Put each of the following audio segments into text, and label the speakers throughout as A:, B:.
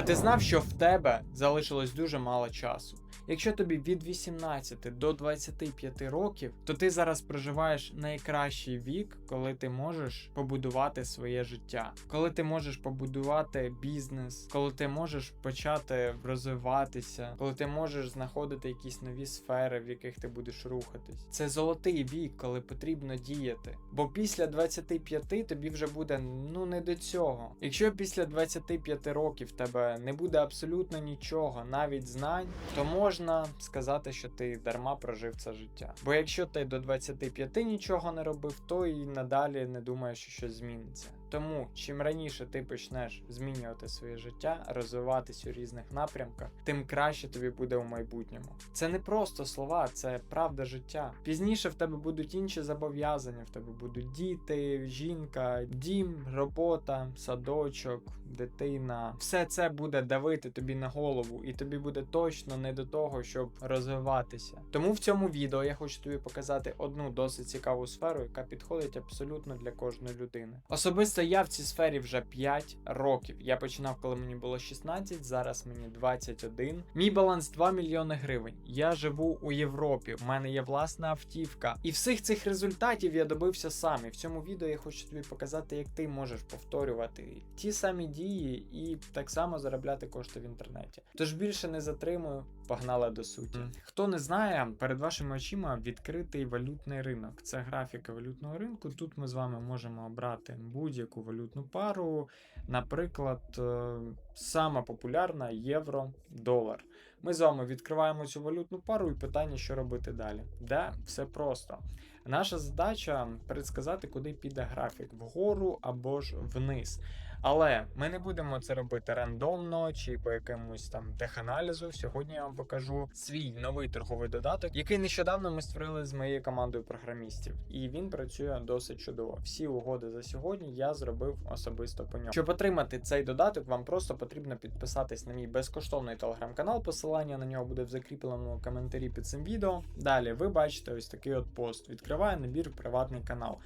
A: А ти знав, що в тебе залишилось дуже мало часу? Якщо тобі від 18 до 25 років, то ти зараз проживаєш найкращий вік, коли ти можеш побудувати своє життя, коли ти можеш побудувати бізнес, коли ти можеш почати розвиватися, коли ти можеш знаходити якісь нові сфери, в яких ти будеш рухатись. Це золотий вік, коли потрібно діяти. Бо після 25 тобі вже буде ну не до цього. Якщо після 25 років тебе не буде абсолютно нічого, навіть знань, то можна сказати, що ти дарма прожив це життя. Бо якщо ти до 25 нічого не робив, то і надалі не думаєш, що щось зміниться. Тому чим раніше ти почнеш змінювати своє життя, розвиватись у різних напрямках, тим краще тобі буде у майбутньому. Це не просто слова, це правда життя. Пізніше в тебе будуть інші зобов'язання, в тебе будуть діти, жінка, дім, робота, садочок, дитина. Все це буде давити тобі на голову, і тобі буде точно не до того, щоб розвиватися. Тому в цьому відео я хочу тобі показати одну досить цікаву сферу, яка підходить абсолютно для кожної людини. Особисто я в цій сфері вже 5 років. Я починав, коли мені було 16, зараз мені 21. Мій баланс 2 мільйони гривень. Я живу у Європі, в мене є власна автівка. І всіх цих результатів я добився сам. І в цьому відео я хочу тобі показати, як ти можеш повторювати ті самі дії і так само заробляти кошти в інтернеті. Тож більше не затримую, погнали до суті. Хто не знає, перед вашими очима відкритий валютний ринок. Це графіка валютного ринку. Тут ми з вами можемо обрати будь-яку валютну пару. Наприклад, е, сама популярна євро-долар. Ми з вами відкриваємо цю валютну пару і питання, що робити далі. Да, все просто. Наша задача предсказати, куди піде графік вгору або ж вниз. Але ми не будемо це робити рандомно чи по якомусь там теханалізу. Сьогодні я вам покажу свій новий торговий додаток, який нещодавно ми створили з моєю командою програмістів, і він працює досить чудово. Всі угоди за сьогодні я зробив особисто по ньому. Щоб отримати цей додаток, вам просто потрібно підписатись на мій безкоштовний телеграм-канал. Посилання на нього буде в закріпленому коментарі під цим відео. Далі ви бачите ось такий от пост. Відкриває набір приватний канал.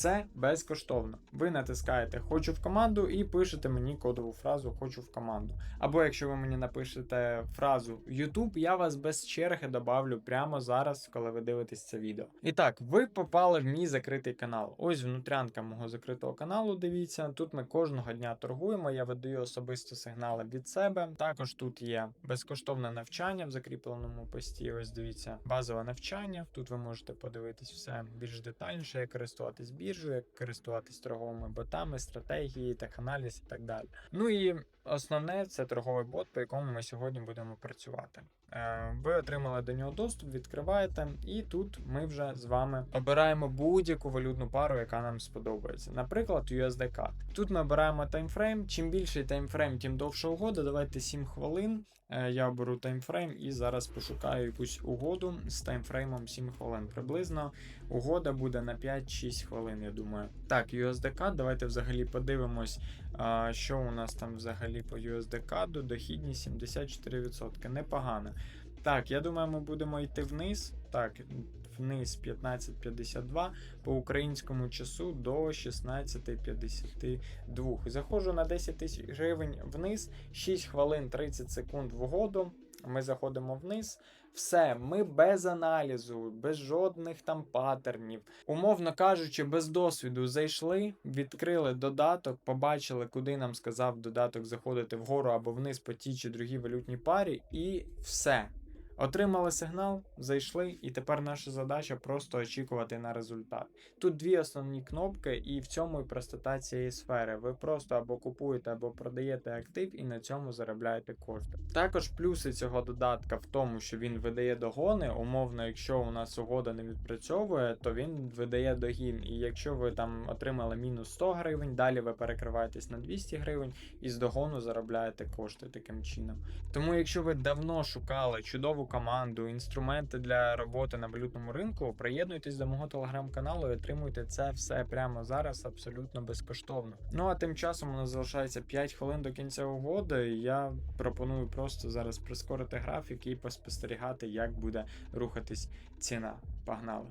A: Це безкоштовно. Ви натискаєте Хочу в команду і пишете мені кодову фразу Хочу в команду. Або якщо ви мені напишете фразу YouTube, я вас без черги добавлю прямо зараз, коли ви дивитесь це відео. І так, ви попали в мій закритий канал. Ось внутрянка мого закритого каналу. Дивіться, тут ми кожного дня торгуємо. Я видаю особисто сигнали від себе. Також тут є безкоштовне навчання в закріпленому пості. Ось дивіться, базове навчання. Тут ви можете подивитись все більш детальніше, як користуватись біржею, як користуватись торговими ботами, стратегії, теханаліз і так далі. Ну і основне це торговий бот, по якому ми сьогодні будемо працювати. Е, Ви отримали до нього доступ, відкриваєте, і тут ми вже з вами обираємо будь-яку валютну пару, яка нам сподобається. Наприклад, USDC. Тут ми обираємо таймфрейм. Чим більший таймфрейм, тим довша угода. Давайте 7 хвилин. Е, Я оберу таймфрейм і зараз пошукаю якусь угоду з таймфреймом 7 хвилин. Приблизно угода буде на 5-6 хвилин, я думаю. Так, USDC, давайте взагалі подивимось, що у нас там взагалі по USDC. Дохідність 74%. Непогано. Так, я думаю, ми будемо йти вниз. Так, вниз 15.52 по українському часу до 16.52. Заходжу на 10 тисяч гривень вниз, 6 хвилин 30 секунд в угоду. Ми заходимо вниз. Все, ми без аналізу, без жодних там паттернів. Умовно кажучи, без досвіду зайшли, відкрили додаток, побачили, куди нам сказав додаток заходити вгору або вниз по тій чи другій валютній парі, і все. Отримали сигнал, зайшли, і тепер наша задача просто очікувати на результат. Тут дві основні кнопки, і в цьому і простота цієї сфери. Ви просто або купуєте, або продаєте актив і на цьому заробляєте кошти. Також плюси цього додатка в тому, що він видає догони. Умовно, якщо у нас угода не відпрацьовує, то він видає догін. І якщо ви там отримали мінус 100 гривень, далі ви перекриваєтесь на 200 гривень і з догону заробляєте кошти таким чином. Тому, якщо ви давно шукали чудову команду, інструменти для роботи на валютному ринку, приєднуйтесь до мого телеграм-каналу і отримуйте це все прямо зараз абсолютно безкоштовно. Ну а тим часом у нас залишається 5 хвилин до кінця угоди. і Я пропоную просто зараз прискорити графік і поспостерігати, як буде рухатись ціна. Погнали!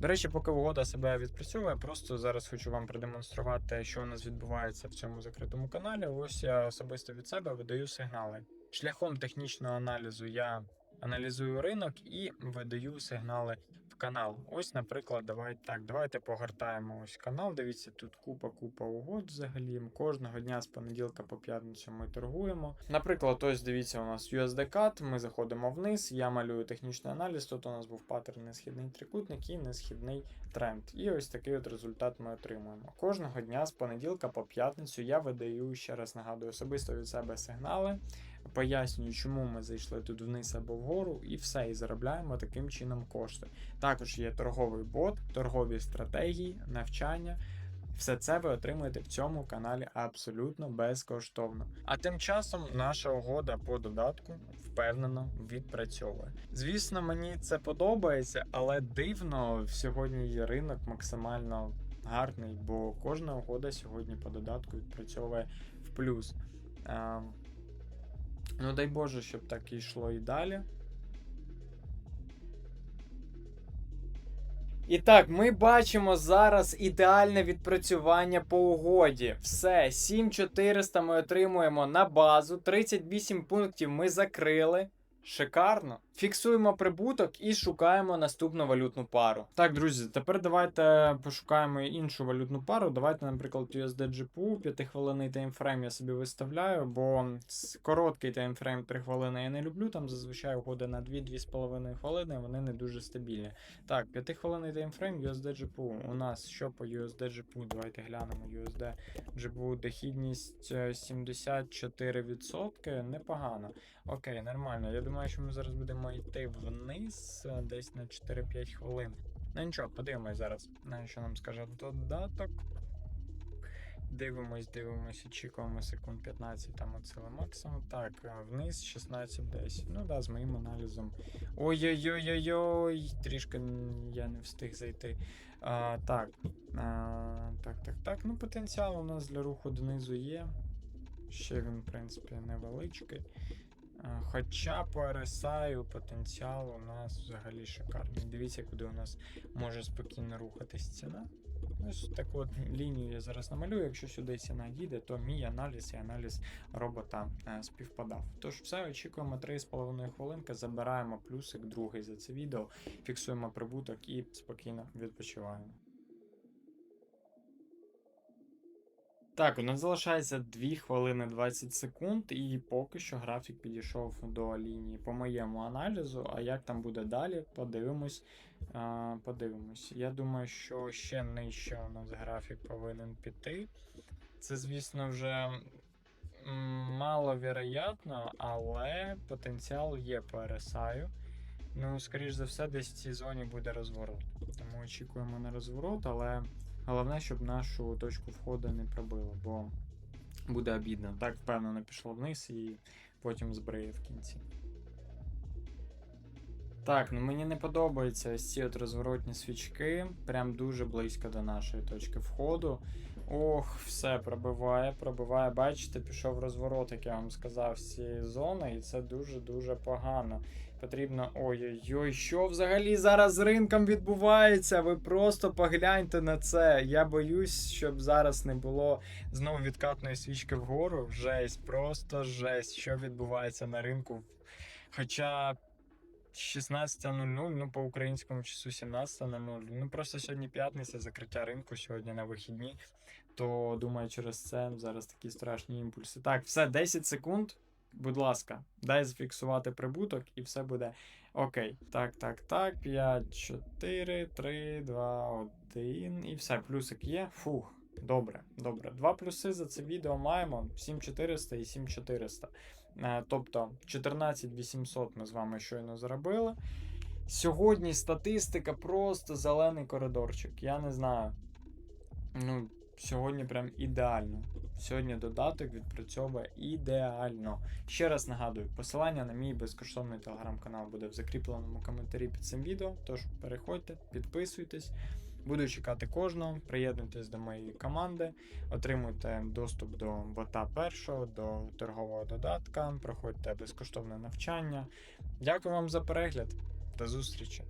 A: До речі, поки угода себе відпрацьовує, просто зараз хочу вам продемонструвати, що у нас відбувається в цьому закритому каналі. Ось я особисто від себе видаю сигнали. Шляхом технічного аналізу я аналізую ринок і видаю сигнали в канал. Ось, наприклад, давайте так, давайте погортаємо ось канал. Дивіться, тут купа-купа угод взагалі. Кожного дня з понеділка по п'ятницю ми торгуємо. Наприклад, ось дивіться, у нас USD CAD, ми заходимо вниз, я малюю технічний аналіз. Тут у нас був паттерн несхідний трикутник і несхідний тренд. І ось такий от результат ми отримуємо. Кожного дня з понеділка по п'ятницю я видаю ще раз нагадую особисто від себе сигнали. Пояснюю, чому ми зайшли тут вниз або вгору, і все, і заробляємо таким чином кошти. Також є торговий бот, торгові стратегії, навчання. Все це ви отримуєте в цьому каналі абсолютно безкоштовно. А тим часом наша угода по додатку впевнено відпрацьовує. Звісно, мені це подобається, але дивно сьогодні є ринок максимально гарний, бо кожна угода сьогодні по додатку відпрацьовує в плюс. Ну, дай Боже, щоб так йшло і далі. І так, ми бачимо зараз ідеальне відпрацювання по угоді. Все, 7400 ми отримуємо на базу, 38 пунктів ми закрили. Шикарно. Фіксуємо прибуток і шукаємо наступну валютну пару. Так, друзі, тепер давайте пошукаємо іншу валютну пару. Давайте, наприклад, USD GPU, 5 хвилинний таймфрейм я собі виставляю, бо короткий таймфрейм 3 хвилини я не люблю. Там зазвичай угоди на 2-2,5 хвилини, вони не дуже стабільні. Так, 5 хвилинний таймфрейм USD GPU. У нас що по USD GPU? Давайте глянемо. USD GPU дохідність е, 74%. Непогано. Окей, нормально. Я думаю, що ми зараз будемо йти вниз е, десь на 4-5 хвилин. Ну нічого, подивимось зараз, що нам скаже додаток. Дивимось, дивимось, очікуємо секунд 15, там оціле максимум. Так, е, вниз 16-10. Ну да, з моїм аналізом. Ой-ой-ой-ой-ой, трішки я не встиг зайти. А, так, а, так, так, так. Ну, потенціал у нас для руху донизу є. Ще він, в принципі, невеличкий. А, Хоча по RSI потенціал у нас взагалі шикарний. Дивіться, куди у нас може спокійно рухатись ціна. Ось таку от лінію я зараз намалюю. Якщо сюди ціна їде, то мій аналіз і аналіз робота е, співпадав. Тож все, очікуємо 3,5 хвилинки, забираємо плюсик другий за це відео, фіксуємо прибуток і спокійно відпочиваємо. Так, у нас залишається 2 хвилини 20 секунд, і поки що графік підійшов до лінії по моєму аналізу. А як там буде далі, подивимось. Подивимось. Я думаю, що ще нижче у нас графік повинен піти. Це, звісно, вже маловероятно, але потенціал є по RSI. Ну, скоріш за все, десь в цій зоні буде розворот. Тому очікуємо на розворот, але головне, щоб нашу точку входу не пробило, бо буде обідно. Так впевнено пішло вниз і потім збриє в кінці. Так, ну мені не подобаються ось ці от розворотні свічки. Прям дуже близько до нашої точки входу. Ох, все пробиває, пробиває. Бачите, пішов розворот, як я вам сказав, з цієї зони, і це дуже-дуже погано. Потрібно. Ой-ой-ой, що взагалі зараз з ринком відбувається? Ви просто погляньте на це. Я боюсь, щоб зараз не було знову відкатної свічки вгору. Жесть, просто жесть, що відбувається на ринку. Хоча 16.00, ну по українському часу 17.00. Ну просто сьогодні п'ятниця, закриття ринку, сьогодні на вихідні. То думаю, через це зараз такі страшні імпульси. Так, все, 10 секунд. Будь ласка, дай зафіксувати прибуток і все буде окей. Так, так, так. 5, 4, 3, 2, 1. І все, плюсик є. Фух. Добре, добре. Два плюси за це відео маємо: 7400 і 7400. Е, Тобто 14800 ми з вами щойно заробили. Сьогодні статистика просто зелений коридорчик. Я не знаю. Ну, сьогодні прям ідеально. Сьогодні додаток відпрацьовує ідеально. Ще раз нагадую, посилання на мій безкоштовний телеграм-канал буде в закріпленому коментарі під цим відео. Тож переходьте, підписуйтесь. Буду чекати кожного. Приєднуйтесь до моєї команди, отримуйте доступ до бота першого, до торгового додатка, проходьте безкоштовне навчання. Дякую вам за перегляд. До зустрічі!